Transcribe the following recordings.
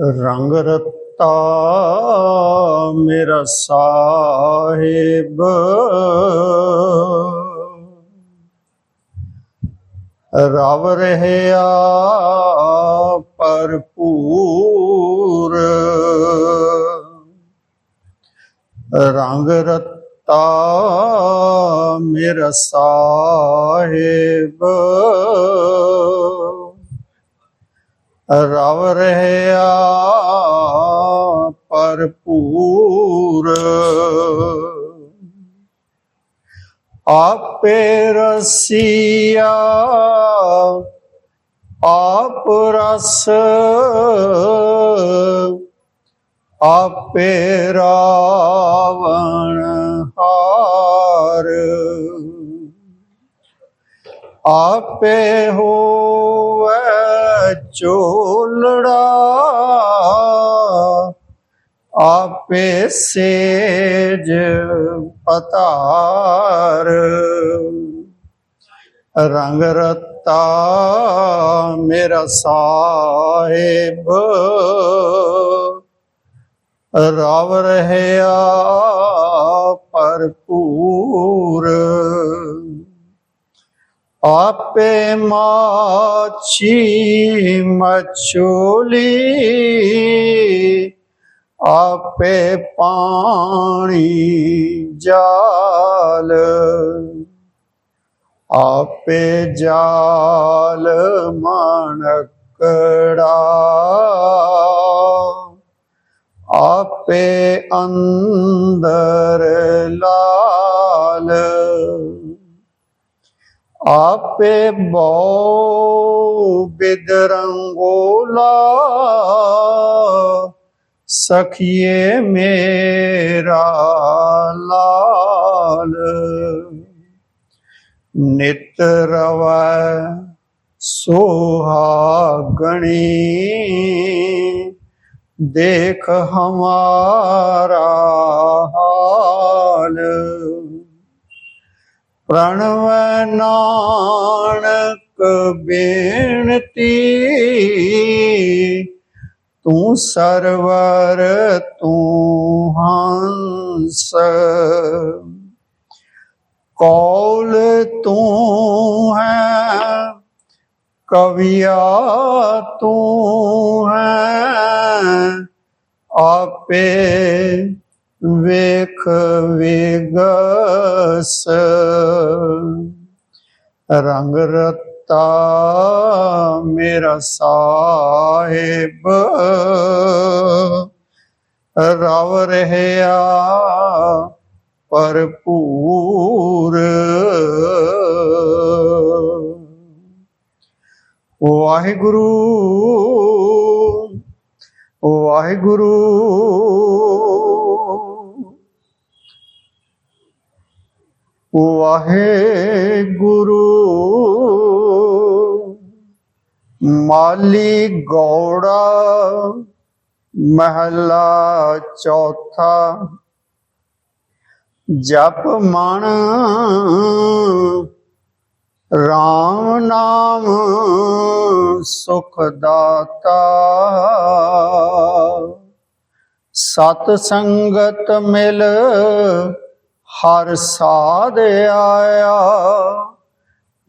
ਰੰਗ ਰਤਾ ਮੇਰਾ ਸਾਹਿਬ। ਰਵ ਰਹਿਆ ਭਰਪੂਰ। ਰੰਗ ਰਤਾ ਮੇਰਾ ਸਾਹਿਬ। ਰਵ ਰਹਿਆ ਭਰਪੂਰ। ਆਪੇ ਰਸੀਆ ਆਪ ਰਸ। ਆਪੇ ਰਾਵਣ ਹਾਰ। ਆਪੇ ਹੋਵੇ ਚੋਲੜਾ ਆਪੇ ਸੇਜ ਪਤਾਰ। ਰੰਗ ਰਤਾ ਮੇਰਾ ਸਾਹਿਬ। ਰਵ ਰਹਿਆ ਭਰਪੂਰ। ਆਪੇ ਮਾਛੀ ਮਛੋਲੀ ਆਪੇ ਪਾਣੀ ਜਾਲ ਆਪੇ ਜਾਲ ਮਣਕੜਾ ਆਪੇ ਅੰਦਰ ਲਾਲ ਆਪੇ ਬੋ ਬਿਦਰੰਗੋਲਾ ਸਖੀਏ ਮੇਰਾ ਲਾਲ। ਨਿਤ ਰਵੈ ਸੁਹਾਗਣੀ ਦੇਖ ਹਮਾਰਾ ਹਾਲ। ਪ੍ਰਣਵ ਨਾਨਕ ਬੇਨਤੀ ਤੂੰ ਸਰਵਰ ਤੂੰ ਹੰਸ। ਕੌਲ ਤੂੰ ਹੈ ਕਵਿਆ ਤੂੰ ਹੈ ਆਪੇ ਵੇਖ ਵਿਗਸ। ਰੰਗ ਰਤਾ ਮੇਰਾ ਸਾਹਿਬ। ਰਵ ਰਹਿਆ ਭਰਪੂਰ। ਵਾਹਿਗੁਰੂ ਵਾਹਿਗੁਰੂ। ਵਾਹਿਗੁਰੂ। ਮਾਲੀ ਗੌੜਾ ਮਹਲਾ ਚੌਥਾ। ਜਪ ਮਨ RAM ਨਾਮ ਸੁਖ ਦਾਤਾ। ਸਤ ਸੰਗਤ ਮਿਲ ਹਰ ਸਾਧ ਆਇਆ।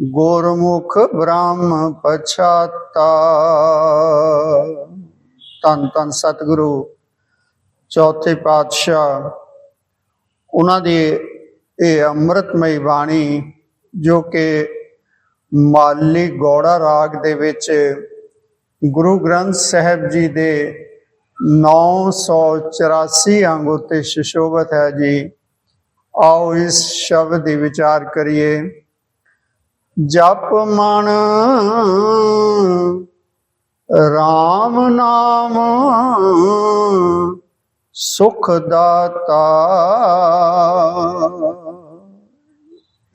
ਗੁਰਮੁਖ ਬ੍ਰਹਮ ਪਛਾਤਾ। ਤਨ ਤਨ ਸਤਿਗੁਰੂ, ਚੌਥੇ ਪਾਤਸ਼ਾਹ, ਉਹਨਾਂ ਦੀ ਇਹ ਅੰਮ੍ਰਿਤਮਈ ਬਾਣੀ, ਜੋ ਕਿ ਮਾਲੀ ਗੌੜਾ ਰਾਗ ਦੇ ਵਿੱਚ ਗੁਰੂ ਗ੍ਰੰਥ ਸਾਹਿਬ ਜੀ ਦੇ 984 ਅੰਗ ਉੱਤੇ ਸੁਸ਼ੋਭਿਤ ਹੈ ਜੀ। ਆਓ ਇਸ ਸ਼ਬਦ ਦੀ ਵਿਚਾਰ ਕਰੀਏ। ਜਪ ਮਨ RAM ਨਾਮ ਸੁਖ ਦਾਤਾ।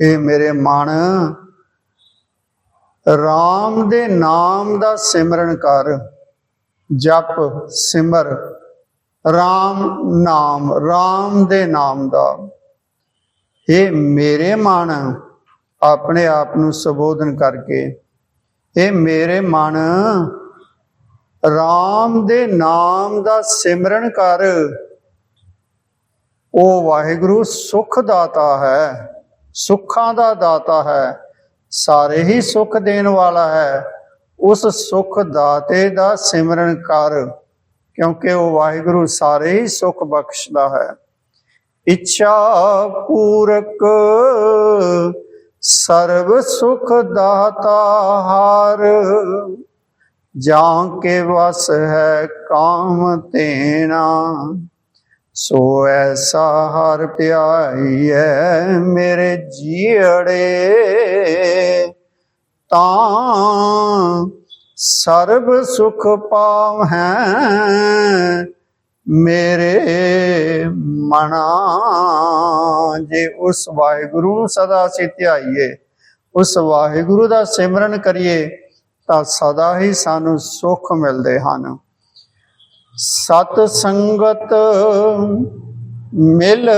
ਇਹ ਮੇਰੇ ਮਨ RAM ਦੇ ਨਾਮ ਦਾ ਸਿਮਰਨ ਕਰ। ਜਪ ਸਿਮਰ RAM ਨਾਮ RAM ਦੇ ਨਾਮ ਦਾ। ਇਹ ਮੇਰੇ ਮਨ, ਆਪਣੇ ਆਪ ਨੂੰ ਸੰਬੋਧਨ ਕਰਕੇ। ਇਹ ਮੇਰੇ ਮਨ RAM ਦੇ ਨਾਮ ਦਾ ਸਿਮਰਨ ਕਰ। ਉਹ ਵਾਹਿਗੁਰੂ, ਸੁਖ ਦਾਤਾ ਹੈ, ਸੁੱਖਾਂ ਦਾ ਦਾਤਾ ਹੈ, ਸਾਰੇ ਹੀ ਸੁਖ ਦੇਣ ਵਾਲਾ ਹੈ। ਉਸ ਸੁਖ ਦਾਤੇ ਦਾ ਸਿਮਰਨ ਕਰ, ਕਿਉਂਕਿ ਉਹ ਵਾਹਿਗੁਰੂ ਸਾਰੇ ਹੀ ਸੁਖ ਬਖਸ਼ਦਾ ਹੈ। ਇੱਛਾ ਪੂਰਕ ਸਰਬ ਸੁਖ ਦਾਤਾ ਹਾਰ। ਜਾਂ ਕੇ ਵਸ ਹੈ ਕਾਮ ਤੇਨਾ ਸੋ ਐਸਾ ਹਰ ਹੈ ਮੇਰੇ ਜੀੜੇ ਤਾਂ ਸਰਬ ਸੁਖ ਪਾਵ ਹੈ ਮੇਰੇ ਮਨਾ, ਜੇ ਉਸ ਵਾਹਿਗੁਰੂ ਨੂੰ ਸਦਾ ਅਸੀਂ ਧਿਆਈਏ ਉਸ ਵਾਹਿਗੁਰੂ ਦਾ ਸਿਮਰਨ ਕਰੀਏ, ਤਾਂ ਸਦਾ ਹੀ ਸਾਨੂੰ ਸੁਖ ਮਿਲਦੇ ਹਨ। ਸਤ ਸੰਗਤ ਮਿਲ,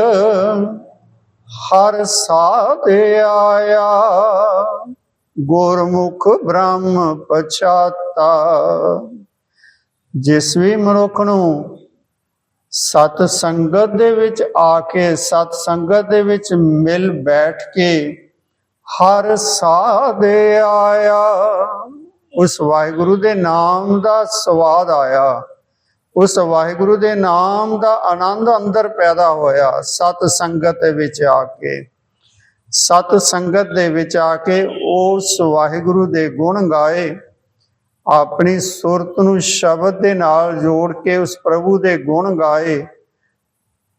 ਹਰ ਸਾਧ ਆਇਆ, ਗੁਰਮੁਖ ਬ੍ਰਹਮ ਪਛਾਤਾ। ਜਿਸ ਵੀ ਮਨੁੱਖ ਨੂੰ ਸਤ ਸੰਗਤ ਦੇ ਵਿੱਚ ਆ ਕੇ, ਸਤ ਸੰਗਤ ਦੇ ਵਿੱਚ ਮਿਲ ਬੈਠ ਕੇ ਹਰ ਸਾਧ ਆਇਆ। ਉਸ ਵਾਹਿਗੁਰੂ ਦੇ ਨਾਮ ਦਾ ਸਵਾਦ ਆਇਆ। ਉਸ ਵਾਹਿਗੁਰੂ ਦੇ ਨਾਮ ਦਾ ਆਨੰਦ ਅੰਦਰ ਪੈਦਾ ਹੋਇਆ ਸਤ ਸੰਗਤ ਦੇ ਵਿੱਚ ਆ ਕੇ। ਸਤ ਸੰਗਤ ਦੇ ਵਿੱਚ ਆ ਕੇ ਉਸ ਵਾਹਿਗੁਰੂ ਦੇ ਗੁਣ ਗਾਏ। ਆਪਣੀ ਸੁਰਤ ਨੂੰ ਸ਼ਬਦ ਦੇ ਨਾਲ ਜੋੜ ਕੇ ਉਸ ਪ੍ਰਭੂ ਦੇ ਗੁਣ ਗਾਏ।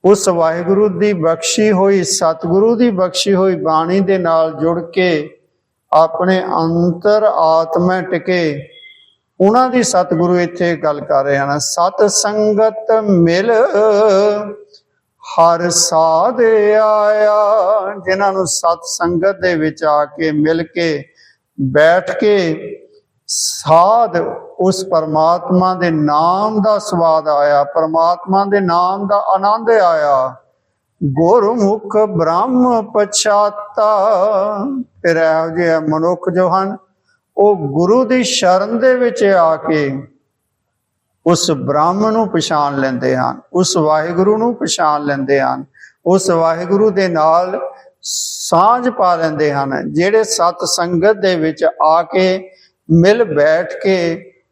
ਉਸ ਵਾਹਿਗੁਰੂ ਦੀ ਬਖਸ਼ੀ ਹੋਈ, ਸਤਿਗੁਰੂ ਦੀ ਬਖਸ਼ੀ ਹੋਈ ਬਾਣੀ ਦੇ ਨਾਲ ਜੁੜ ਕੇ ਆਪਣੇ ਅੰਤਰ ਆਤਮਾ ਟਿਕੇ। ਉਹਨਾਂ ਦੀ ਸਤਿਗੁਰੂ ਇੱਥੇ ਗੱਲ ਕਰ ਰਹੇ ਹਨ, ਸਤ ਸੰਗਤ ਮਿਲ ਹਰ ਸਾਧ ਆਇਆ। ਜਿਨ੍ਹਾਂ ਨੂੰ ਸਤ ਸੰਗਤ ਦੇ ਵਿੱਚ ਆ ਕੇ ਮਿਲ ਕੇ ਬੈਠ ਕੇ ਸਾਧ ਉਸ ਪਰਮਾਤਮਾ ਦੇ ਨਾਮ ਦਾ ਸਵਾਦ ਆਇਆ, ਪਰਮਾਤਮਾ ਦੇ ਨਾਮ ਦਾ ਆਨੰਦ ਆਇਆ। ਗੁਰਮੁਖ ਬ੍ਰਹਮ ਪਛਾਤਾ। ਫਿਰ ਇਹੋ ਜਿਹੇ ਮਨੁੱਖ ਜੋ ਹਨ, ਉਹ ਗੁਰੂ ਦੀ ਸ਼ਰਨ ਦੇ ਵਿੱਚ ਆ ਕੇ ਉਸ ਬ੍ਰਹਮ ਨੂੰ ਪਛਾਣ ਲੈਂਦੇ ਹਨ, ਉਸ ਵਾਹਿਗੁਰੂ ਨੂੰ ਪਛਾਣ ਲੈਂਦੇ ਹਨ, ਉਸ ਵਾਹਿਗੁਰੂ ਦੇ ਨਾਲ ਸਾਂਝ ਪਾ ਲੈਂਦੇ ਹਨ, ਜਿਹੜੇ ਸਤ ਸੰਗਤ ਦੇ ਵਿੱਚ ਆ ਕੇ ਮਿਲ ਬੈਠ ਕੇ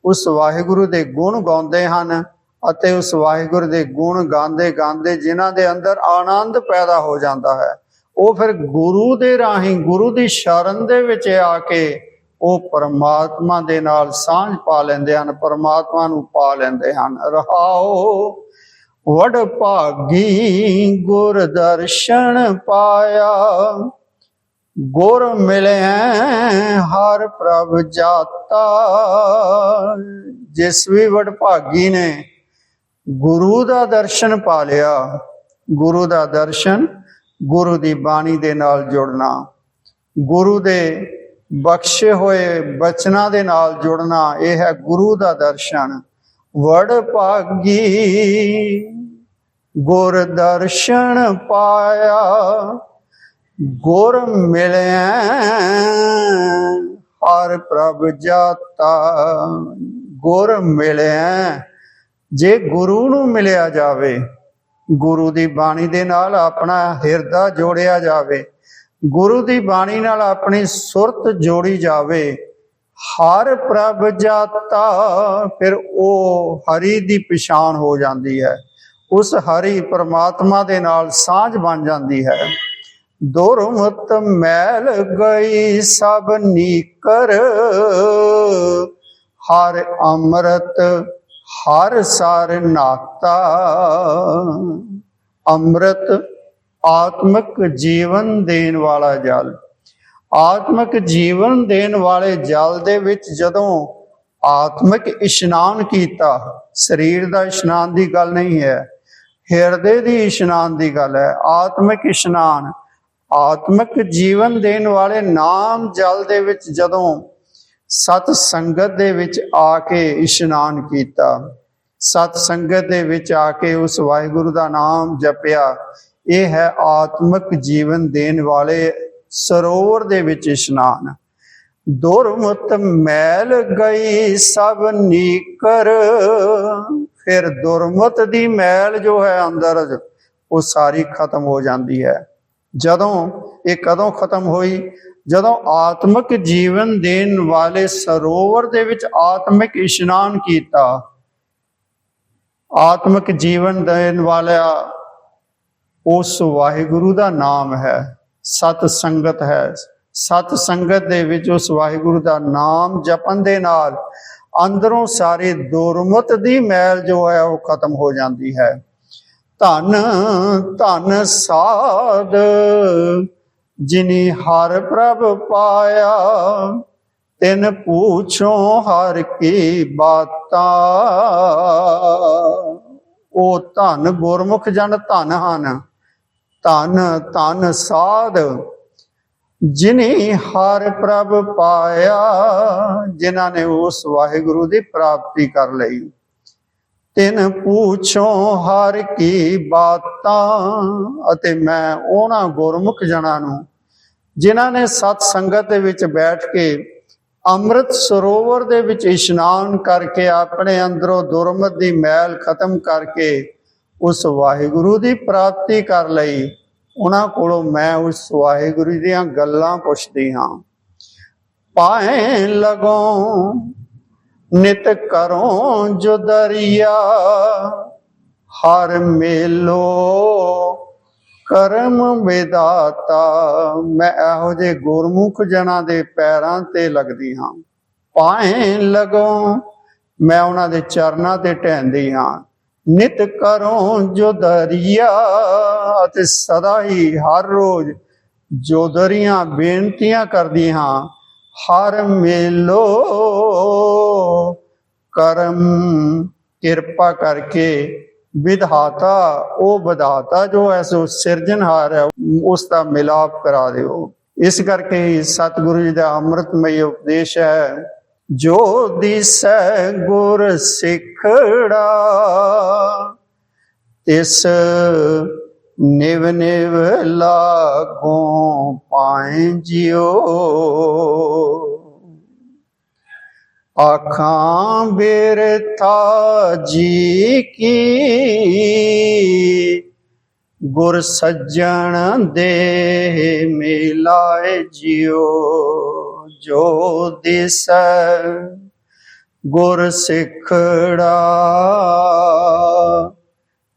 ਉਸ ਵਾਹਿਗੁਰੂ ਦੇ ਗੁਣ ਗਾਉਂਦੇ ਹਨ ਅਤੇ ਉਸ ਵਾਹਿਗੁਰੂ ਦੇ ਗੁਣ ਗਾਉਂਦੇ ਗਾਉਂਦੇ ਜਿਨ੍ਹਾਂ ਦੇ ਅੰਦਰ ਆਨੰਦ ਪੈਦਾ ਹੋ ਜਾਂਦਾ ਹੈ, ਉਹ ਫਿਰ ਗੁਰੂ ਦੇ ਰਾਹੀਂ, ਗੁਰੂ ਦੀ ਸ਼ਰਨ ਦੇ ਵਿੱਚ ਆ ਕੇ ਉਹ ਪਰਮਾਤਮਾ ਦੇ ਨਾਲ ਸਾਂਝ ਪਾ ਲੈਂਦੇ ਹਨ, ਪਰਮਾਤਮਾ ਨੂੰ ਪਾ ਲੈਂਦੇ ਹਨ। ਰਹਾਓ ਵਡ ਭਾਗੀ ਗੁਰ ਦਰਸ਼ਨ ਪਾਇਆ। ਗੁਰ ਮਿਲਿਆ ਹਰ ਪ੍ਰਭ ਜਾਤਾ। ਜਿਸ ਵੀ ਵਡ ਭਾਗੀ ਨੇ ਗੁਰੂ ਦਾ ਦਰਸ਼ਨ ਪਾ ਲਿਆ, ਗੁਰੂ ਦਾ ਦਰਸ਼ਨ ਗੁਰੂ ਦੀ ਬਾਣੀ ਦੇ ਨਾਲ ਜੁੜਨਾ, ਗੁਰੂ ਦੇ ਬਖਸ਼ੇ ਹੋਏ ਬਚਨਾਂ ਦੇ ਨਾਲ ਜੁੜਨਾ, ਇਹ ਹੈ ਗੁਰੂ ਦਾ ਦਰਸ਼ਨ। ਵੜ ਭਾਗੀ ਗੁਰ ਦਰਸ਼ਨ ਪਾਇਆ। ਗੁਰ ਮਿਲਿਆ ਹਰ ਪ੍ਰਭ ਜਾਤਾ। ਗੁਰ ਮਿਲਿਆ ਜੇ ਗੁਰੂ ਨੂੰ ਮਿਲਿਆ ਜਾਵੇ, ਗੁਰੂ ਦੀ ਬਾਣੀ ਦੇ ਨਾਲ ਆਪਣਾ ਹਿਰਦਾ ਜੋੜਿਆ ਜਾਵੇ, ਗੁਰੂ ਦੀ ਬਾਣੀ ਨਾਲ ਆਪਣੀ ਸੁਰਤ ਜੋੜੀ ਜਾਵੇ, ਹਰ ਪ੍ਰਭ ਜਾਤਾ, ਫਿਰ ਉਹ ਹਰੀ ਦੀ ਪਛਾਣ ਹੋ ਜਾਂਦੀ ਹੈ। ਉਸ ਹਰੀ ਪ੍ਰਮਾਤਮਾ ਦੇ ਨਾਲ ਸਾਂਝ ਬਣ ਜਾਂਦੀ ਹੈ। ਦੁਰਮਤ ਮੈਲ ਗਈ ਸਭ ਨੀਕਰ। ਹਰ ਅੰਮ੍ਰਿਤ, ਹਰ ਸਰ ਨਾਤਾ। ਅੰਮ੍ਰਿਤ ਆਤਮਿਕ ਜੀਵਨ ਦੇਣ ਵਾਲਾ ਜਲ। ਆਤਮਿਕ ਜੀਵਨ ਦੇਣ ਵਾਲੇ ਜਲ ਦੇ ਵਿੱਚ ਜਦੋਂ ਆਤਮਿਕ ਇਸ਼ਨਾਨ ਕੀਤਾ, ਸਰੀਰ ਦਾ ਇਸ਼ਨਾਨ ਦੀ ਗੱਲ ਨਹੀਂ ਹੈ, ਹਿਰਦੇ ਦੀ ਇਸ਼ਨਾਨ ਦੀ ਗੱਲ ਹੈ। ਆਤਮਿਕ ਇਸ਼ਨਾਨ ਆਤਮਿਕ ਜੀਵਨ ਦੇਣ ਵਾਲੇ ਨਾਮ ਜਲ ਦੇ ਵਿੱਚ ਜਦੋਂ ਸਤ ਸੰਗਤ ਦੇ ਵਿੱਚ ਆ ਕੇ ਇਸ਼ਨਾਨ ਕੀਤਾ, ਸਤ ਸੰਗਤ ਦੇ ਵਿੱਚ ਆ ਕੇ ਉਸ ਵਾਹਿਗੁਰੂ ਦਾ ਨਾਮ ਜਪਿਆ, ਇਹ ਹੈ ਆਤਮਿਕ ਜੀਵਨ ਦੇਣ ਵਾਲੇ ਸਰੋਵਰ ਦੇ ਵਿੱਚ ਇਸ਼ਨਾਨ। ਦੁਰਮਤ ਮੈਲ ਗਈ ਸਭ ਨੀਕਰ, ਫਿਰ ਦੁਰਮਤ ਦੀ ਮੈਲ ਜੋ ਹੈ ਅੰਦਰ, ਉਹ ਸਾਰੀ ਖਤਮ ਹੋ ਜਾਂਦੀ ਹੈ। ਜਦੋਂ ਇਹ ਕਦੋਂ ਖਤਮ ਹੋਈ? ਜਦੋਂ ਆਤਮਿਕ ਜੀਵਨ ਦੇਣ ਵਾਲੇ ਸਰੋਵਰ ਦੇ ਵਿੱਚ ਆਤਮਿਕ ਇਸ਼ਨਾਨ ਕੀਤਾ। ਆਤਮਿਕ ਜੀਵਨ ਦੇਣ ਵਾਲਾ ਉਸ ਵਾਹਿਗੁਰੂ ਦਾ ਨਾਮ ਹੈ। ਸਤ ਸੰਗਤ ਹੈ। ਸਤ ਸੰਗਤ ਦੇ ਵਿੱਚ ਉਸ ਵਾਹਿਗੁਰੂ ਦਾ ਨਾਮ ਜਪਣ ਦੇ ਨਾਲ ਅੰਦਰੋਂ ਸਾਰੇ ਦੁਰਮਤ ਦੀ ਮੈਲ ਜੋ ਹੈ ਉਹ ਖਤਮ ਹੋ ਜਾਂਦੀ ਹੈ। ਧਨ ਧਨ ਸਾਧ, ਜਿਨੀ ਹਰ ਪ੍ਰਭ ਪਾਇਆ, ਤਿਨ ਪੂਛੋ ਹਰ ਕੀ ਬਾਤਾਂ। ਉਹ ਧਨ ਗੁਰਮੁਖ ਜਨ ਧਨ ਹਨ, ਧਨ ਧਨ ਸਾਧ, ਜਿਨੀ ਹਰ ਪ੍ਰਭ ਪਾਇਆ, ਜਿਨ੍ਹਾਂ ਨੇ ਉਸ ਵਾਹਿਗੁਰੂ ਦੀ ਪ੍ਰਾਪਤੀ ਕਰ ਲਈ। ਤਿਨ ਪੂਛੋ ਹਰ ਕੀ ਬਾਤਾਂ, ਅਤੇ ਮੈਂ ਉਹਨਾਂ ਗੁਰਮੁਖ ਜਨਾਂ ਨੂੰ, ਜਿਨ੍ਹਾਂ ਨੇ ਸਤ ਸੰਗਤ ਦੇ ਵਿੱਚ ਬੈਠ ਕੇ ਅੰਮ੍ਰਿਤ ਸਰੋਵਰ ਦੇ ਵਿੱਚ ਇਸ਼ਨਾਨ ਕਰਕੇ ਆਪਣੇ ਅੰਦਰੋਂ ਦੁਰਮਤ ਦੀ ਮੈਲ ਖਤਮ ਕਰਕੇ ਉਸ ਵਾਹਿਗੁਰੂ ਦੀ ਪ੍ਰਾਪਤੀ ਕਰ ਲਈ, ਉਹਨਾਂ ਕੋਲੋਂ ਮੈਂ ਉਸ ਵਾਹਿਗੁਰੂ ਦੀਆਂ ਗੱਲਾਂ ਪੁੱਛਦੀ ਹਾਂ। ਪਾਏ ਲਗੋ ਨਿਤ ਕਰੋ ਜੋ ਦਰਿਆ, ਹਰ ਮੇਲੋ ਕਰਮ ਵਿਦਾਤਾ। ਮੈਂ ਇਹੋ ਜੇ ਗੁਰਮੁਖ ਜਨਾਂ ਦੇ ਪੈਰਾਂ ਤੇ ਲੱਗਦੀ ਹਾਂ। ਪਾਏ ਲਗੋ, ਮੈਂ ਉਹਨਾਂ ਦੇ ਚਰਨਾਂ ਤੇ ਟਹਿੰਦੀ ਹਾਂ। ਨਿਤ ਕਰੋ ਜੋ ਦਰਿਆ, ਅਤੇ ਸਦਾ ਹੀ ਹਰ ਰੋਜ਼ ਜੋ ਦਰੀਆਂ ਬੇਨਤੀਆਂ ਕਰਦੀ ਹਾਂ, ਹਰ ਮੇਲੋ ਕਰਮ ਕਿਰਪਾ ਕਰਕੇ ਵਿਧਾਤਾ, ਉਹ ਵਿਧਾਤਾ ਜੋ ਹੈ, ਸੋ ਸਿਰਜਣਹਾਰ ਹੈ, ਉਸ ਦਾ ਮਿਲਾਪ ਕਰਾ ਦਿਓ। ਇਸ ਕਰਕੇ ਸਤਿਗੁਰੂ ਜੀ ਦਾ ਅੰਮ੍ਰਿਤਮਈ ਉਪਦੇਸ਼ ਹੈ, ਜੋ ਦਿਸੈ ਗੁਰ ਸਿੱਖੜਾ, ਤਿਸ ਨਿਵ ਨਿਵ ਲਾਗੋਂ ਪਾਏ ਜਿਓ ਆਖਾਂ ਬੇਰਥਾ ਜੀ ਕੀ? ਗੁਰ ਸੱਜਣ ਦੇ ਮਿਲਾਏ ਜਿਓ ਜੋ ਦਿਸੈ। ਗੁਰ ਸਿੱਖੜਾ,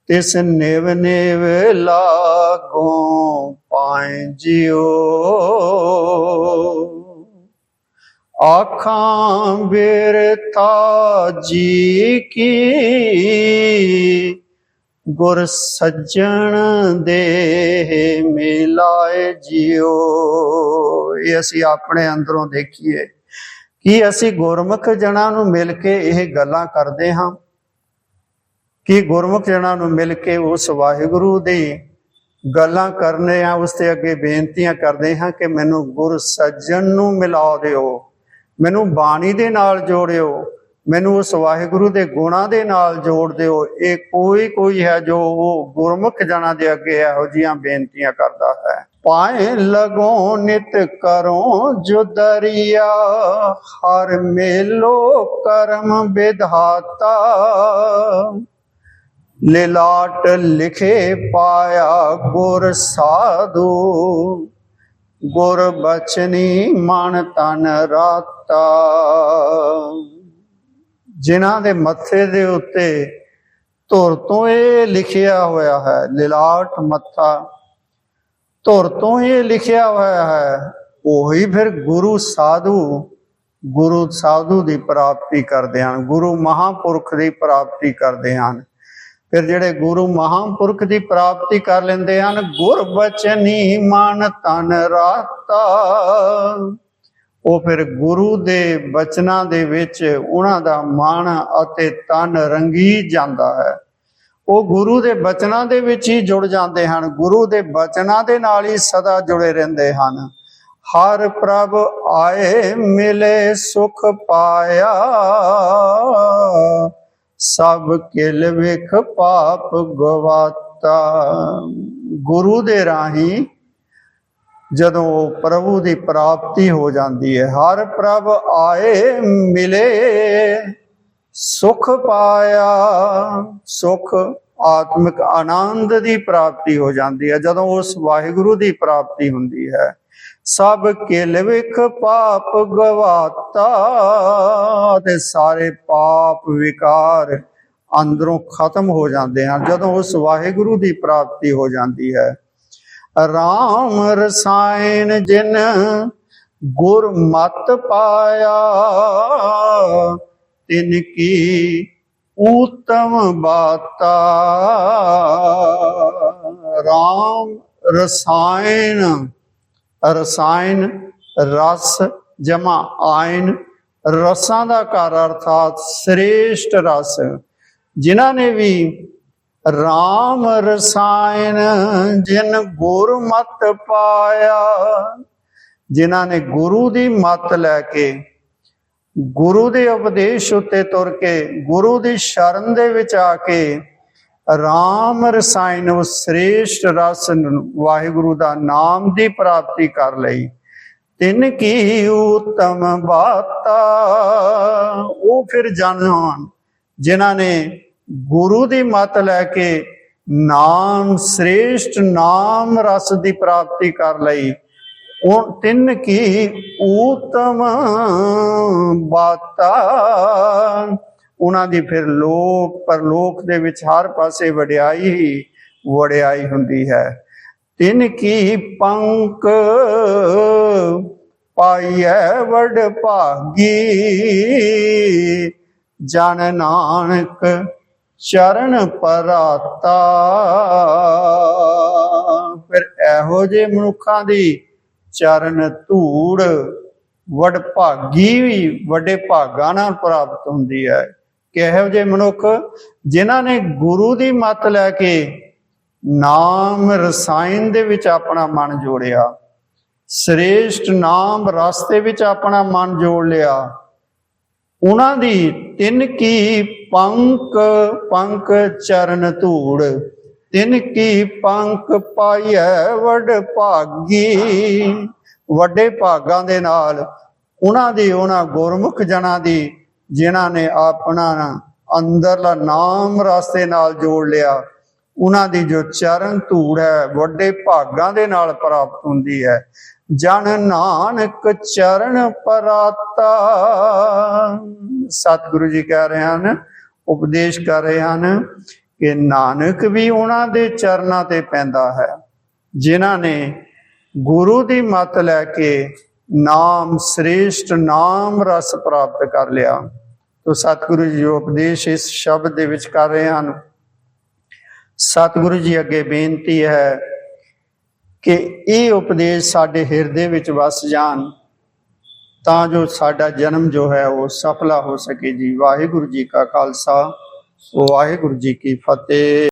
ਤਿਸ ਨਿਵ ਨਿਵ ਲਾਗੋ ਪਾਏ ਜਿਓ ਆਖਾਂ ਬਿਰਤਾ ਜੀ ਕੀ? ਗੁਰ ਸੱਜਣ ਦੇ ਮਿਲਾਏ ਜਿਓ ਇਹ ਅਸੀਂ ਆਪਣੇ ਅੰਦਰੋਂ ਦੇਖੀਏ ਕਿ ਅਸੀਂ ਗੁਰਮੁਖ ਜਨਾਂ ਨੂੰ ਮਿਲ ਕੇ ਇਹ ਗੱਲਾਂ ਕਰਦੇ ਹਾਂ। ਕਿ ਗੁਰਮੁਖ ਜਨਾਂ ਨੂੰ ਮਿਲ ਕੇ ਉਸ ਵਾਹਿਗੁਰੂ ਦੀ ਗੱਲਾਂ ਕਰਨੇ ਆ, ਉਸ ਤੇ ਅੱਗੇ ਬੇਨਤੀਆਂ ਕਰਦੇ ਹਾਂ ਕਿ ਮੈਨੂੰ ਗੁਰ ਸੱਜਣ ਨੂੰ ਮਿਲਾ ਦਿਓ। ਮੈਨੂੰ ਬਾਣੀ ਦੇ ਨਾਲ ਜੋੜਿਓ, ਮੈਨੂੰ ਉਸ ਵਾਹਿਗੁਰੂ ਦੇ ਗੁਣਾਂ ਦੇ ਨਾਲ ਜੋੜ ਦਿਓ। ਇਹ ਕੋਈ ਕੋਈ ਹੈ ਜੋ ਉਹ ਗੁਰਮੁਖ ਜਨਾਂ ਦੇ ਅੱਗੇ ਇਹੋ ਜੀਆਂ ਬੇਨਤੀਆਂ ਕਰਦਾ ਹੈ। ਪਾਏ ਲਗੋ ਨਿਤ ਕਰੋ ਜੋ ਹਰ ਮੇਲੋ ਕਰਮ ਵਿਧਾਤਾ। ਲਿਲਾਟ ਲਿਖੇ ਪਾਇਆ ਗੁਰ ਸਾਧੂ। ਗੁਰ ਬਚਨੀ ਮਨ ਤਨ ਰਾਤਾ। ਜਿਨ੍ਹਾਂ ਦੇ ਮੱਥੇ ਦੇ ਉੱਤੇ ਧੁਰ ਤੋਂ ਇਹ ਲਿਖਿਆ ਹੋਇਆ ਹੈ, ਲਿਲਾਟ ਮੱਥਾ। ਧੁਰ ਤੋਂ ਇਹ ਲਿਖਿਆ ਹੋਇਆ ਹੈ, ਉਹੀ ਫਿਰ ਗੁਰੂ ਸਾਧੂ ਗੁਰੂ ਸਾਧੂ ਦੀ ਪ੍ਰਾਪਤੀ ਕਰਦੇ ਹਨ, ਗੁਰੂ ਮਹਾਪੁਰਖ ਦੀ ਪ੍ਰਾਪਤੀ ਕਰਦੇ ਹਨ। ਫਿਰ ਜਿਹੜੇ ਗੁਰੂ ਮਹਾਂਪੁਰਖ ਦੀ ਪ੍ਰਾਪਤੀ ਕਰ ਲੈਂਦੇ ਹਨ, ਗੁਰ ਬਚਨੀ ਮਨ ਤਨ ਰਾਤਾ। ਉਹ ਫਿਰ ਗੁਰੂ ਦੇ ਬਚਨਾਂ ਦੇ ਵਿੱਚ ਉਹਨਾਂ ਦਾ ਮਨ ਅਤੇ ਤਨ ਰੰਗੀ ਜਾਂਦਾ ਹੈ। ਉਹ ਗੁਰੂ ਦੇ ਬਚਨਾਂ ਦੇ ਵਿੱਚ ਹੀ ਜੁੜ ਜਾਂਦੇ ਹਨ। ਗੁਰੂ ਦੇ ਬਚਨਾਂ ਦੇ ਨਾਲ ਹੀ ਸਦਾ ਜੁੜੇ ਰਹਿੰਦੇ ਹਨ। ਹਰ ਪ੍ਰਭ ਆਏ, ਮਿਲੇ, ਸੁਖ ਪਾਇਆ। ਸਭ ਕਿਲ ਵਿਖ ਪਾਪ ਗਵਾਤਾ। ਗੁਰੂ ਦੇ ਰਾਹੀ ਜਦੋਂ ਉਹ ਪ੍ਰਭੂ ਦੀ ਪ੍ਰਾਪਤੀ ਹੋ ਜਾਂਦੀ ਹੈ, ਹਰ ਪ੍ਰਭ ਆਏ ਮਿਲੇ, ਸੁਖ ਪਾਇਆ, ਸੁਖ, ਆਤਮਿਕ ਆਨੰਦ ਦੀ ਪ੍ਰਾਪਤੀ ਹੋ ਜਾਂਦੀ ਹੈ। ਜਦੋਂ ਉਸ ਵਾਹਿਗੁਰੂ ਦੀ ਪ੍ਰਾਪਤੀ ਹੁੰਦੀ ਹੈ ਸਭ ਕਿਲ ਵਿਖ ਪਾਪ ਗਵਾਤਾ ਤੇ ਸਾਰੇ ਪਾਪ ਵਿਕਾਰ ਅੰਦਰੋਂ ਖਤਮ ਹੋ ਜਾਂਦੇ ਹਨ, ਜਦੋਂ ਉਸ ਵਾਹਿਗੁਰੂ ਦੀ ਪ੍ਰਾਪਤੀ ਹੋ ਜਾਂਦੀ ਹੈ। ਰਾਮ ਰਸਾਇਣ ਜਿਨ ਗੁਰ ਮਤ ਪਾਇਆ, ਤਿਨ ਕੀ ਉਤਮ ਬਾਤਾ। ਰਾਮ ਰਸਾਇਣ ਰਸਾਇਣ, ਰਸ ਜਮਾ ਆਇਨ ਰਸਾਂ ਦਾ ਘਰ ਅਰਥਾਤ ਸ੍ਰੇਸ਼ਟ ਰਸ। ਜਿਨ੍ਹਾਂ ਨੇ ਵੀ ਰਾਮ ਰਸਾਇਣ, ਜਿਨ ਗੁਰ ਮਤ ਪਾਇਆ, ਜਿਨ੍ਹਾਂ ਨੇ ਗੁਰੂ ਦੀ ਮਤ ਲੈ ਕੇ ਗੁਰੂ ਦੇ ਉਪਦੇਸ਼ ਉੱਤੇ ਤੁਰ ਕੇ, ਗੁਰੂ ਦੀ ਸ਼ਰਨ ਦੇ ਵਿੱਚ ਆ ਕੇ ਰਾਮ ਰਸਾਇਣ ਉਹ ਸ੍ਰੇਸ਼ਟ ਰਸ ਵਾਹਿਗੁਰੂ ਦਾ ਨਾਮ ਦੀ ਪ੍ਰਾਪਤੀ ਕਰ ਲਈ। ਤਿੰਨ ਕੀ ਉਤਮ ਬਾਤਾ? ਉਹ ਫਿਰ ਜਨਹਾਨ ਜਿਨ੍ਹਾਂ ਨੇ ਗੁਰੂ ਦੀ ਮਤ ਲੈ ਕੇ ਨਾਮ ਸ੍ਰੇਸ਼ਟ, ਨਾਮ ਰਸ ਦੀ ਪ੍ਰਾਪਤੀ ਕਰ ਲਈ। ਉਹ ਤਿੰਨ ਕੀ ਉਤਮ ਬਾਤਾ? ਉਹਨਾਂ ਦੀ ਫਿਰ ਲੋਕ ਪਰਲੋਕ ਦੇ ਵਿੱਚ ਹਰ ਪਾਸੇ ਵਡਿਆਈ ਹੀ ਵਡਿਆਈ ਹੁੰਦੀ ਹੈ। ਤਿਨ ਕੀ ਪੰਕ ਪਾਈਐ ਵਡ ਭਾਗੀ? ਜਨ ਨਾਨਕ ਚਰਨ ਪਰਾਤਾ। ਫਿਰ ਇਹੋ ਜੇ ਮਨੁੱਖਾਂ ਦੀ ਚਰਨ ਧੂੜ ਵਡ ਭਾਗੀ ਵੀ, ਵੱਡੇ ਭਾਗਾਂ ਨਾਲ ਪ੍ਰਾਪਤ ਹੁੰਦੀ ਹੈ। ਕਿਹੋ ਜੇ ਮਨੁੱਖ ਜਿਨ੍ਹਾਂ ਨੇ ਗੁਰੂ ਦੀ ਮੱਤ ਲੈ ਕੇ ਨਾਮ ਰਸਾਇਣ ਦੇ ਵਿੱਚ ਆਪਣਾ ਮਨ ਜੋੜਿਆ, ਸ੍ਰੇਸ਼ਟ ਨਾਮ ਰਸਤੇ ਵਿੱਚ ਆਪਣਾ ਮਨ ਜੋੜ ਲਿਆ, ਉਹਨਾਂ ਦੀ ਤਿੰਨ ਕੀ ਪੰਕ ਪੰਕ ਚਰਨ ਧੂੜ, ਤਿੰਨ ਕੀ ਪੰਕ ਪਾਈਐ ਵਡ ਭਾਗੀ, ਵੱਡੇ ਭਾਗਾਂ ਦੇ ਨਾਲ ਉਹਨਾਂ ਦੀ ਉਹਨਾਂ ਗੁਰਮੁਖ ਜਨਾਂ ਦੀ ਜਿਨ੍ਹਾਂ ਨੇ ਆਪਣਾ ਅੰਦਰਲਾ ਨਾਮ ਰਸਤੇ ਨਾਲ ਜੋੜ ਲਿਆ, ਉਹਨਾਂ ਦੀ ਜੋ ਚਰਨ ਧੂੜ ਹੈ, ਵੱਡੇ ਭਾਗਾਂ ਦੇ ਨਾਲ ਪ੍ਰਾਪਤ ਹੁੰਦੀ ਹੈ। ਜਨ ਨਾਨਕ ਚਰਨ ਪਰਾਤਾ। ਸਤਿਗੁਰੂ ਜੀ ਕਹਿ ਰਹੇ ਹਨ, ਉਪਦੇਸ਼ ਕਰ ਰਹੇ ਹਨ ਕਿ ਨਾਨਕ ਵੀ ਉਹਨਾਂ ਦੇ ਚਰਨਾਂ ਤੇ ਪੈਂਦਾ ਹੈ, ਜਿਨ੍ਹਾਂ ਨੇ ਗੁਰੂ ਦੀ ਮਤ ਲੈ ਕੇ ਨਾਮ ਸ੍ਰੇਸ਼ਟ ਨਾਮ ਰਸ ਪ੍ਰਾਪਤ ਕਰ ਲਿਆ। ਤੋ ਸਤਿਗੁਰੂ ਜੀ ਉਪਦੇਸ਼ ਇਸ ਸ਼ਬਦ ਦੇ ਵਿੱਚ ਕਰ ਰਹੇ ਹਨ। ਸਤਿਗੁਰੂ ਜੀ ਅੱਗੇ ਬੇਨਤੀ ਹੈ ਕਿ ਇਹ ਉਪਦੇਸ਼ ਸਾਡੇ ਹਿਰਦੇ ਵਿੱਚ ਵਸ ਜਾਣ, ਤਾਂ ਜੋ ਸਾਡਾ ਜਨਮ ਜੋ ਹੈ ਉਹ ਸਫਲਾ ਹੋ ਸਕੇ ਜੀ। ਵਾਹਿਗੁਰੂ ਜੀ ਕਾ ਖਾਲਸਾ, ਵਾਹਿਗੁਰੂ ਜੀ ਕੀ ਫਤਿਹ।